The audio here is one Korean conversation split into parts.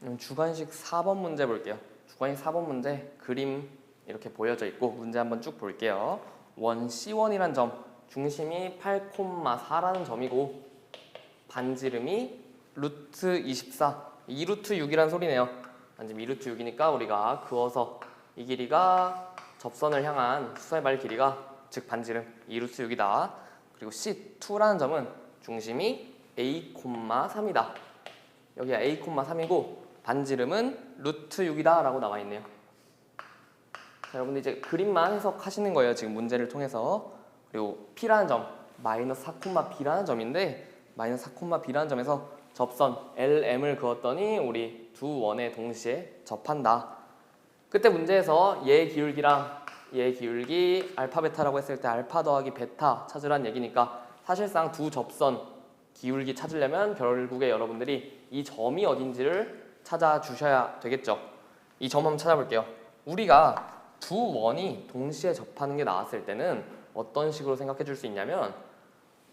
그럼 주관식 4번 문제 볼게요. 주관식 4번 문제 그림 이렇게 보여져 있고 문제 한번 쭉 볼게요. 원 C1이란 점 중심이 8,4라는 점이고 반지름이 루트 24 2루트 6이란 소리네요. 반지름 2루트 6이니까 우리가 그어서 이 길이가 접선을 향한 수의 발 길이가 즉 반지름 2루트 6이다. 그리고 C2라는 점은 중심이 A,3이다. 여기가 A,3이고 반지름은 루트 6이다 라고 나와 있네요. 자, 여러분들 이제 그림만 해석하시는 거예요. 지금 문제를 통해서. 그리고 P라는 점, 마이너스 4,B라는 점인데 마이너스 4,B라는 점에서 접선 LM을 그었더니 우리 두 원에 동시에 접한다. 그때 문제에서 얘 기울기랑 얘 기울기 알파 베타라고 했을 때 알파 더하기 베타 찾으란 얘기니까 사실상 두 접선 기울기 찾으려면 결국에 여러분들이 이 점이 어딘지를 찾아주셔야 되겠죠. 이 점 한번 찾아볼게요. 우리가 두 원이 동시에 접하는 게 나왔을 때는 어떤 식으로 생각해 줄 수 있냐면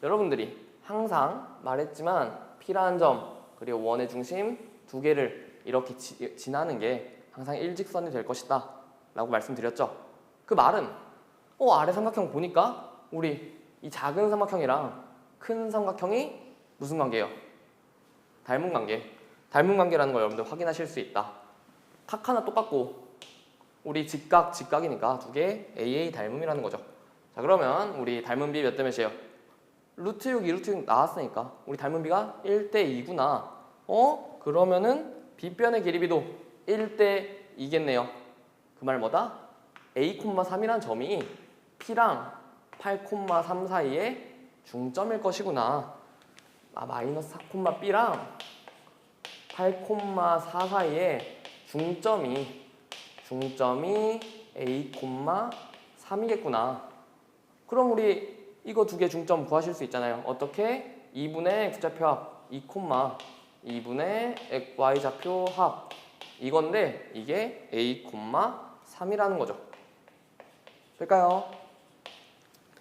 여러분들이 항상 말했지만 P라는 점 그리고 원의 중심 두 개를 이렇게 지, 지나는 게 항상 일직선이 될 것이다 라고 말씀드렸죠. 그 말은 어 아래 삼각형 보니까 우리 이 작은 삼각형이랑 큰 삼각형이 무슨 관계예요? 닮은 관계. 닮은 관계라는 걸 여러분들 확인하실 수 있다. 각 하나 똑같고 우리 직각 직각이니까 두 개 AA 닮음이라는 거죠. 자 그러면 우리 닮은 비 몇 대 몇이에요? 루트 6, 2 루트 6 나왔으니까 우리 닮은 비가 1대 2구나. 어? 그러면은 빗변의 길이비도 1대 2겠네요. 그 말 뭐다? A,3이란 점이 P랑 8,3 사이에 중점일 것이구나. 아 마이너스 4,B랑 8,4 사이에 중점이 중점이 A,3이겠구나. 그럼 우리 이거 두 개 중점 구하실 수 있잖아요. 어떻게? 2분의 x좌표 합 2, 2분의 y좌표 합 이건데 이게 A,3이라는 거죠. 될까요?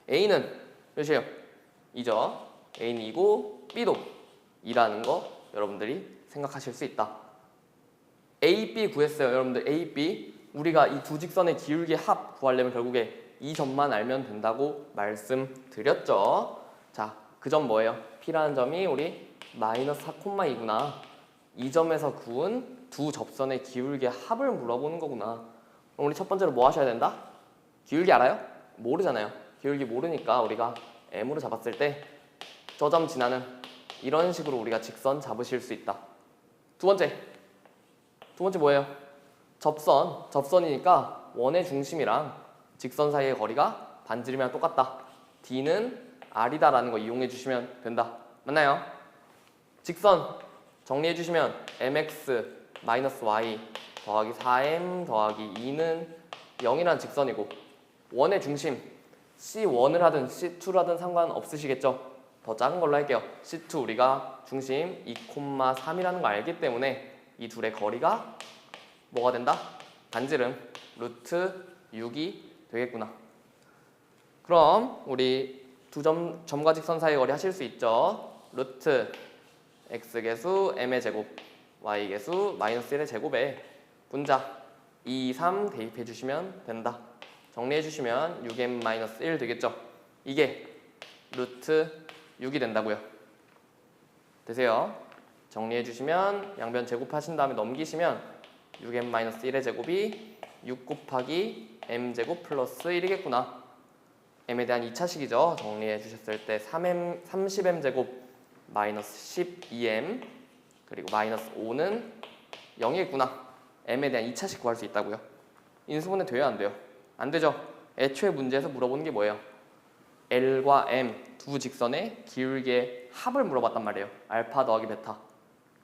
A는 몇이에요? 2죠. A는 2고 B도 2라는 거 여러분들이 생각하실 수 있다. A, B 구했어요. 여러분들 A, B 우리가 이 두 직선의 기울기 합 구하려면 결국에 이 점만 알면 된다고 말씀드렸죠. 자, 그 점 뭐예요? P라는 점이 우리 마이너스 4,2구나. 이 점에서 구운 두 접선의 기울기 합을 물어보는 거구나. 그럼 우리 첫 번째로 뭐 하셔야 된다? 기울기 알아요? 모르잖아요. 기울기 모르니까 우리가 M으로 잡았을 때 저 점 지나는 이런 식으로 우리가 직선 잡으실 수 있다. 두 번째. 두 번째 뭐예요? 접선. 접선이니까 원의 중심이랑 직선 사이의 거리가 반지름이랑 똑같다. D는 R이다라는 거 이용해 주시면 된다. 맞나요? 직선 정리해 주시면 mx 마이너스 y 더하기 4m 더하기 2는 0이라는 직선이고 원의 중심 C1을 하든 C2를 하든 상관없으시겠죠? 더 작은 걸로 할게요. C2 우리가 중심 2,3이라는 거 알기 때문에 이 둘의 거리가 뭐가 된다? 반지름 루트 6이 되겠구나. 그럼 우리 두 점 점과 직선 사이 거리 하실 수 있죠? 루트 x계수 m의 제곱 y계수 마이너스 1의 제곱에 분자 2, 3 대입해 주시면 된다. 정리해 주시면 6m 마이너스 1 되겠죠? 이게 루트 6이 된다고요. 되세요? 정리해 주시면 양변 제곱하신 다음에 넘기시면 6m 마이너스 1의 제곱이 6 곱하기 m 제곱 플러스 1이겠구나. m에 대한 2차식이죠. 정리해 주셨을 때 3m 30m 제곱 마이너스 12m 그리고 마이너스 5는 0이겠구나. m에 대한 2차식 구할 수 있다고요. 인수분해 돼요 안 돼요? 안 되죠. 애초에 문제에서 물어보는 게 뭐예요? L과 M 두 직선의 기울기의 합을 물어봤단 말이에요. 알파 더하기 베타.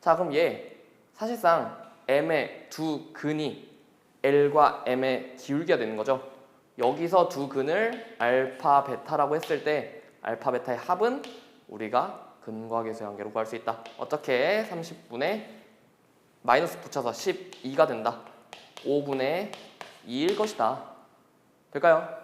자 그럼 얘 사실상 M의 두 근이 L과 M의 기울기가 되는 거죠. 여기서 두 근을 알파 베타라고 했을 때 알파 베타의 합은 우리가 근과 계수의 관계로 구할 수 있다. 어떻게? 30분의 마이너스 붙여서 12가 된다. 5분의 2일 것이다. 될까요?